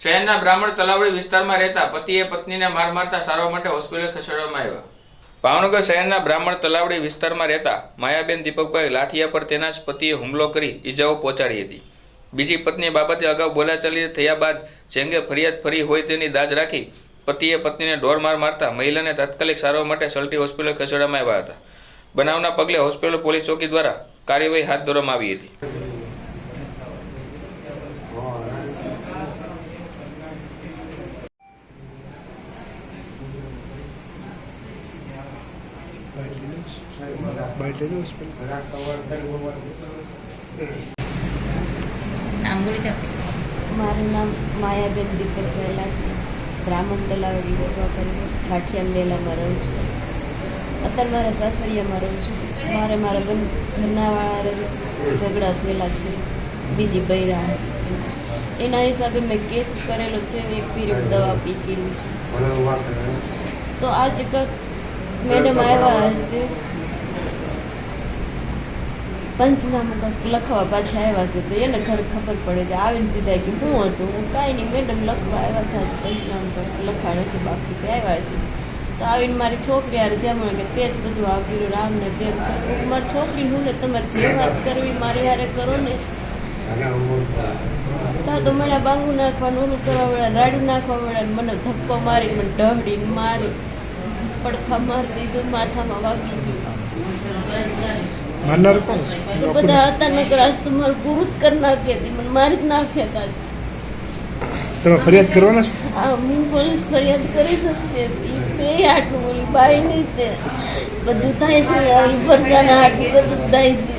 શહેરના બ્રાહ્મણ તલાવડી વિસ્તારમાં રહેતા પતિએ પત્નીને માર મારતા સારવાર માટે હોસ્પિટલ ખસેડવામાં આવ્યા. ભાવનગર શહેરના બ્રાહ્મણ તલાવડી વિસ્તારમાં રહેતા માયાબેન દીપકભાઈ લાઠિયા પર તેના જ પતિએ હુમલો કરી ઈજાઓ પહોંચાડી હતી. બીજી પત્ની બાબતે અગાઉ બોલાચાલી થયા બાદ જેંગે ફરિયાદ ફરી હોય તેની દાજ રાખી પતિએ પત્નીને ઢોર માર મારતા મહિલાને તાત્કાલિક સારવાર માટે સલટી હોસ્પિટલ ખસેડવામાં આવ્યા હતા. બનાવના પગલે હોસ્પિટલ પોલીસ ચોકી દ્વારા કાર્યવાહી હાથ ધરવામાં આવી હતી નામ બોલી જાઓ મારું નામ માયાબેન દીપકભાઈ છે. બ્રાહ્મણ દલાવડી યોગા કરી લાઠિયામ લેલામાં રહું છું. અત્યારે મારા સાસરિયામાં રહું છું. મારે મારા બન, ઘરનાવાળા ઝઘડા થયેલા છે. બીજી બૈરા. એના હિસાબે મેં કેસ કરેલો છે. એક પીરિયડ દવા પી પીતી છું. તો આ કંઈક મેડમ આવ્યા હશે. પંચનામું લખવા પાછા આવ્યા છે, તો એને ઘર ખબર પડે કે આવીને સીધા કે હું હતું. હું કાંઈ નહીં, મેડમ લખવા આવ્યા હતા જ, પંચનામું લખાડે છે બાકી આવ્યા છે તો આવીને મારી છોકરી યાર જેમ કે તે જ બધું આપ્યું રામને તેમ મારી છોકરી હું ને તમારે જે વાત કરવી મારી હારે કરો ને. તા તો મને બાંગુ નાખવાનું, ઓલું કરવા મળ્યા રાડું નાખવા મળ્યા મને ધક્કો મારી મને ડહડીને મારી. પડખા મારી દીધું માથામાં વાગી ગયું. તો બધા હતા નકર આજ તો મારું પૂરું જ કરી નાખી હતી મને મારી જ નાખ્યા હતા. તમે ફરિયાદ કરવાના છો? હા હું પોલીસ ફરિયાદ કરી શકતી એ બે આટલું બોલી બાઈ નહીં તે. બધું થાય છે આવી ફરજાના આટલું બધું થાય છે.